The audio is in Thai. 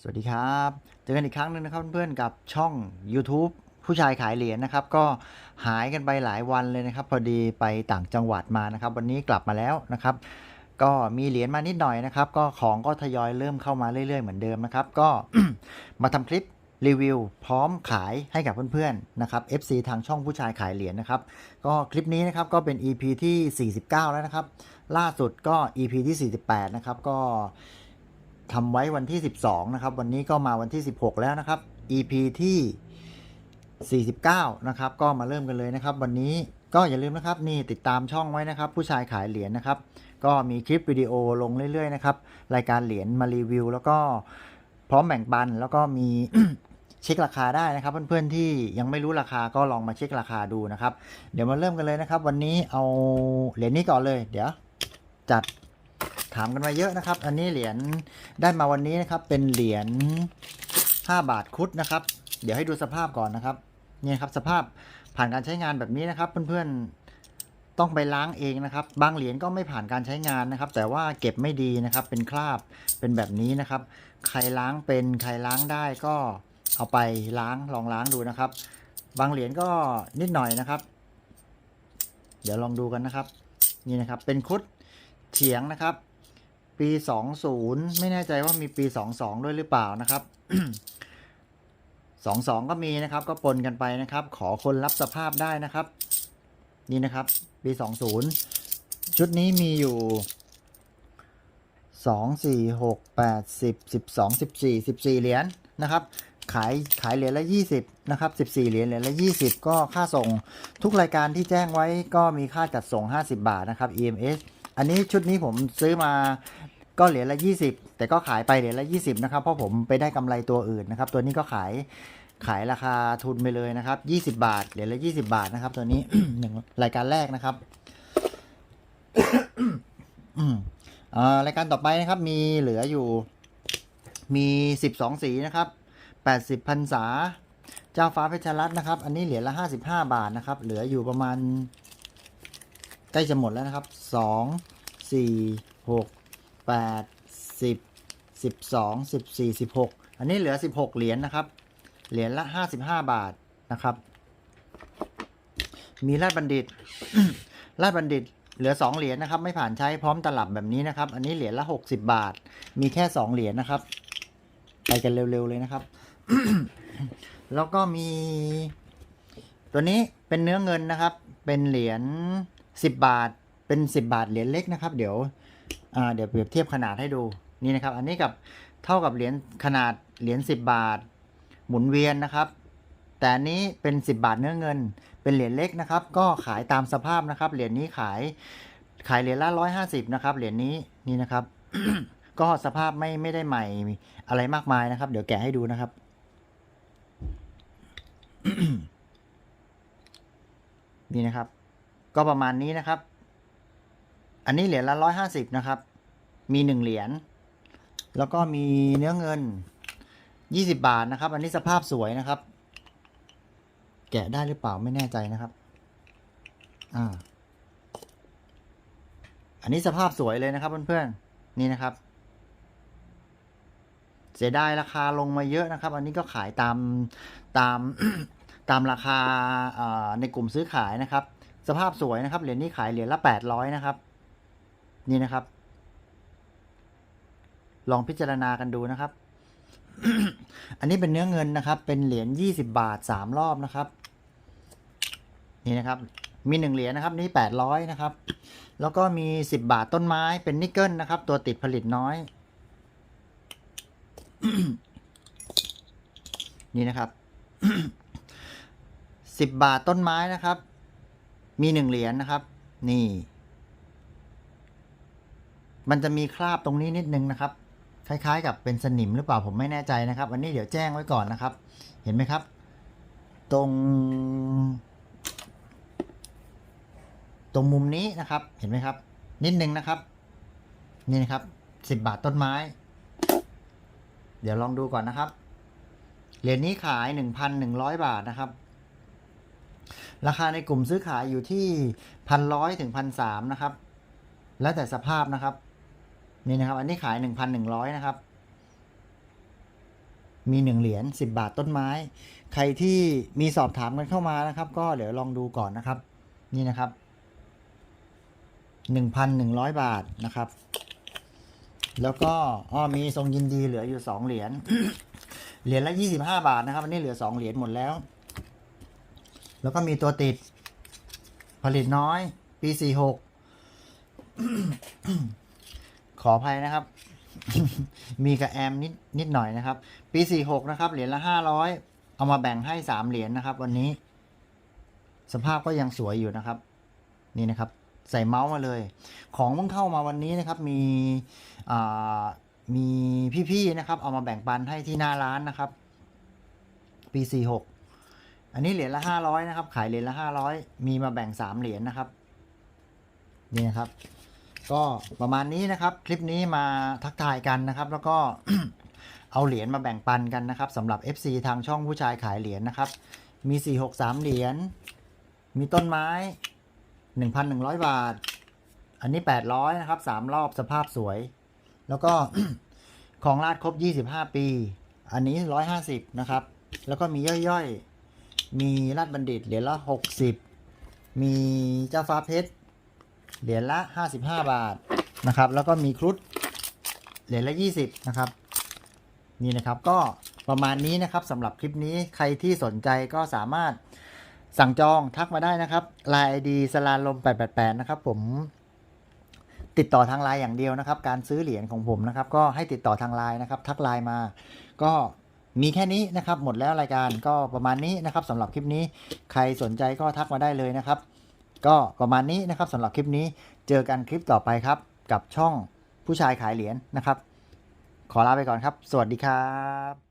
สวัสดีครับ เจอกันอีกครั้งหนึ่งนะครับเพื่อนๆกับช่อง YouTube ผู้ชายขายเหรียญนะครับ ก็หายกันไปหลายวันเลยนะครับ พอดีไปต่างจังหวัดมานะครับ วันนี้กลับมาแล้วนะครับ ก็มีเหรียญมานิดหน่อยนะครับ ก็ของก็ทยอยเริ่มเข้ามาเรื่อยๆเหมือนเดิมนะครับ ก็มาทำคลิปรีวิวพร้อมขายให้กับเพื่อนๆนะครับ FC ทางช่องผู้ชายขายเหรียญนะครับ ก็คลิปนี้นะครับก็เป็น EP ที่ 49 แล้วนะครับ ล่าสุดก็ EP ที่ 48 นะครับก็ ทำไว้วันที่ 12 นะครับ วันนี้ก็มาวันที่ 16 แล้วนะครับ EP ที่ 49 นะครับ ก็มาเริ่มกันเลยนะครับ วันนี้ก็อย่าลืมนะครับนี่ติดตามช่องไว้นะครับ ผู้ชายขายเหรียญนะครับ ก็มีคลิปวิดีโอลงเรื่อยๆนะครับรายการเหรียญมารีวิว แล้วก็พร้อมแบ่งปันแล้วก็มีเช็คราคาได้นะครับ เพื่อนๆที่ยังไม่รู้ราคาก็ลองมาเช็คราคาดูนะครับ เดี๋ยวมาเริ่มกันเลยนะครับ วันนี้เอาเหรียญนี้ก่อนเลย เดี๋ยว จัด ถามกันมาเยอะนะครับ อันนี้เหรียญได้มาวันนี้นะครับ เป็นเหรียญ5บาทคุดนะครับ เดี๋ยวให้ดูสภาพก่อนนะครับนี่ครับสภาพผ่านการใช้งานแบบนี้นะครับ เพื่อนๆต้องไปล้างเองนะครับ บางเหรียญก็ไม่ผ่านการใช้งานนะครับ แต่ว่าเก็บไม่ดีนะครับ เป็นคราบเป็นแบบนี้นะครับ ใครล้างเป็นใครล้างได้ก็เอาไปล้างลองล้างดูนะครับ บางเหรียญก็นิดหน่อยนะครับ เดี๋ยวลองดูกันนะครับ นี่นะครับเป็นคุดเฉียงนะครับ ปี 20 ไม่แน่ใจว่ามีปี 22 ด้วยหรือเปล่านะครับ 22 ก็มีนะครับ ก็ปนกันไปนะครับ ขอคนรับสภาพได้นะครับ นี่นะครับปี 20 ชุดนี้มีอยู่ 2 4 6 8 10 12 14 14 เหรียญนะครับ ขายขายเหรียญละ 20 นะครับ 14 เหรียญเหรียญละ 20 ก็ค่าส่งทุกรายการที่แจ้งไว้ก็มีค่าจัดส่ง 50 บาทนะครับ EMS อันนี้ชุดนี้ผมซื้อมาก็เหรียญละ 20 แต่ก็ขายไปเหรียญละ 20 นะครับ เพราะผมไปได้กำไรตัวอื่นนะครับ ตัวนี้ก็ขายขายราคาทุนไปเลยนะครับ 20 บาทเหรียญละ 20 บาทนะครับ ตัวนี้หนึ่งรายการแรกนะครับรายการต่อไปนะครับ มีเหลืออยู่ มี 12 สีนะครับ 80พันษา เจ้าฟ้าเพชรรัตน์นะครับ อันนี้เหรียญละ 55 บาทนะครับ เหลืออยู่ประมาณ ล้จะหมดแล้วนะครับสองสี่หกแปดสิบสิบสองสิบสี่สิบหกอันนี้เหลือสิบหกเหรียญนะครับ เหรียญละห้าสิบห้าบาทนะครับ มีราชบัณฑิต ราชบัณฑิตเหลือสองเหรียญนะครับ ไม่ผ่านใช้พร้อมตลับแบบนี้นะครับ อันนี้เหรียญละหกสิบาท มีแค่สองเหรียญนะครับ ไปกันเร็วๆเลยนะครับ แล้วก็มี ตัวนี้เป็นเนื้อเงินนะครับ เป็นเหรียญ 10 บาทเป็น 10 บาทเหรียญเล็กนะครับ เดี๋ยวเดี๋ยวเปรียบเทียบขนาดให้ดูนี่นะครับ อันนี้กับเท่ากับเหรียญขนาดเหรียญ10 บาท หมุนเวียนนะครับ แต่อันนี้เป็น 10 บาทเนื้อเงิน เป็นเหรียญเล็กนะครับ ก็ขายตามสภาพนะครับเหรียญนี้ขายขายเหรียญละ150นะครับเหรียญนี้นี่นะครับ ก็สภาพไม่ไม่ได้ใหม่อะไรมากมายนะครับ เดี๋ยวแกะให้ดูนะครับนี่นะครับ ก็ประมาณนี้นะครับ อันนี้เหรียญละร้อยห้าสิบนะครับ มีหนึ่งเหรียญ แล้วก็มีเนื้อเงินยี่สิบาทนะครับ อันนี้สภาพสวยนะครับ แกะได้หรือเปล่าไม่แน่ใจนะครับ อ่า อันนี้สภาพสวยเลยนะครับเพื่อนๆ นี่นะครับ เสียดายราคาลงมาเยอะนะครับ อันนี้ก็ขายตามตามตามราคาในกลุ่มซื้อขายนะครับ สภาพสวยนะครับ เหรียญนี้ขายเหรียญละแปดร้อยนะครับ นี่นะครับ ลองพิจารณากันดูนะครับ อันนี้เป็นเนื้อเงินนะครับ เป็นเหรียญยี่สิบาทสามรอบนะครับ นี่นะครับ มีหนึ่งเหรียญนะครับ นี่แปดร้อยนะครับ แล้วก็มีสิบบาทต้นไม้เป็นนิกเกิลนะครับ ตัวติดผลิตน้อย นี่นะครับสิบบาทต้นไม้นะครับ มีหนึ่งเหรียญนะครับ นี่ มันจะมีคราบตรงนี้นิดนึงนะครับ คล้ายๆ กับเป็นสนิมหรือเปล่าผมไม่แน่ใจนะครับอันนี้เดี๋ยวแจ้งไว้ก่อนนะครับ เห็นไหมครับ ตรง ตรงมุมนี้นะครับ เห็นไหมครับ นิดนึงนะครับ นี่นะครับสิบบาทต้นไม้ เดี๋ยวลองดูก่อนนะครับ เหรียญนี้ขายหนนึ่งพั1,100 บาทนะครับ ราคาในกลุ่มซื้อขายอยู่ที่พันร้อยถึงพันสามนะครับ แล้วแต่สภาพนะครับ นี่นะครับ อันนี้ขาย1,100นหนึ่งร้อยนะครับ มีหนึ่งเหรียญ10บบาทต้นไม้ ใครที่มีสอบถามกันเข้ามานะครับ ก็เดี๋ยวลองดูก่อนนะครับ นี่นะครับ1,100บาทนะครับแล้วก็อ้อมีทรงยินดีเหลืออยู่2เหรียญ เหรียญละ25บห้าบาทนะครับ อันนี้เหลือ2เหรียญหมดแล้ว แล้วก็มีตัวติด ผลิตน้อย ปี 46 ขออภัยนะครับ มีกับแอมนิดนิดหน่อยนะครับ ปี 46 นะครับ เหรียญละ 500 เอามาแบ่งให้ 3 เหรียญนะครับ วันนี้ สภาพก็ยังสวยอยู่นะครับ นี่นะครับ ใส่เมาส์มาเลย ของเพิ่งเข้ามาวันนี้นะครับ มีมีพี่ๆนะครับ เอามาแบ่งปันให้ที่หน้าร้านนะครับ ปี 46 อันนี้เหรียญละ500นะครับ ขายเหรียญละ500มีมาแบ่ง3เหรียญนะครับ นี่นะครับ ก็ประมาณนี้นะครับ คลิปนี้มาทักทายกันนะครับ แล้วก็เอาเหรียญมาแบ่งปันกันนะครับสำหรับ FC ทางช่องผู้ชายขายเหรียญนะครับ มี 463 เหรียญ มีต้นไม้ 1,100 บาท อันนี้ 800 นะครับ 3 รอบสภาพสวย แล้วก็ของราดครบ 25 ปี อันนี้ 150 นะครับ แล้วก็มีย่อยๆ มีราดบัณฑิตเหรียญละ60มีเจ้าฟ้าเพชรเหรียญละ55บาทนะครับ แล้วก็มีครุฑเหรียญละ20นะครับ นี่นะครับก็ประมาณนี้นะครับสำหรับคลิปนี้ใครที่สนใจก็สามารถสั่งจองทักมาได้นะครับ Line ID สลาลม 888 นะครับผมติดต่อทางไลน์อย่างเดียวนะครับ การซื้อเหรียญของผมนะครับ ก็ให้ติดต่อทางไลน์นะครับ ทักไลน์มา ก็ มีแค่นี้นะครับหมดแล้วรายการก็ประมาณนี้นะครับสำหรับคลิปนี้ใครสนใจก็ทักมาได้เลยนะครับ ก็ประมาณนี้นะครับสำหรับคลิปนี้เจอกันคลิปต่อไปครับ กับช่องผู้ชายขายเหรียญนะครับ ขอลาไปก่อนครับ สวัสดีครับ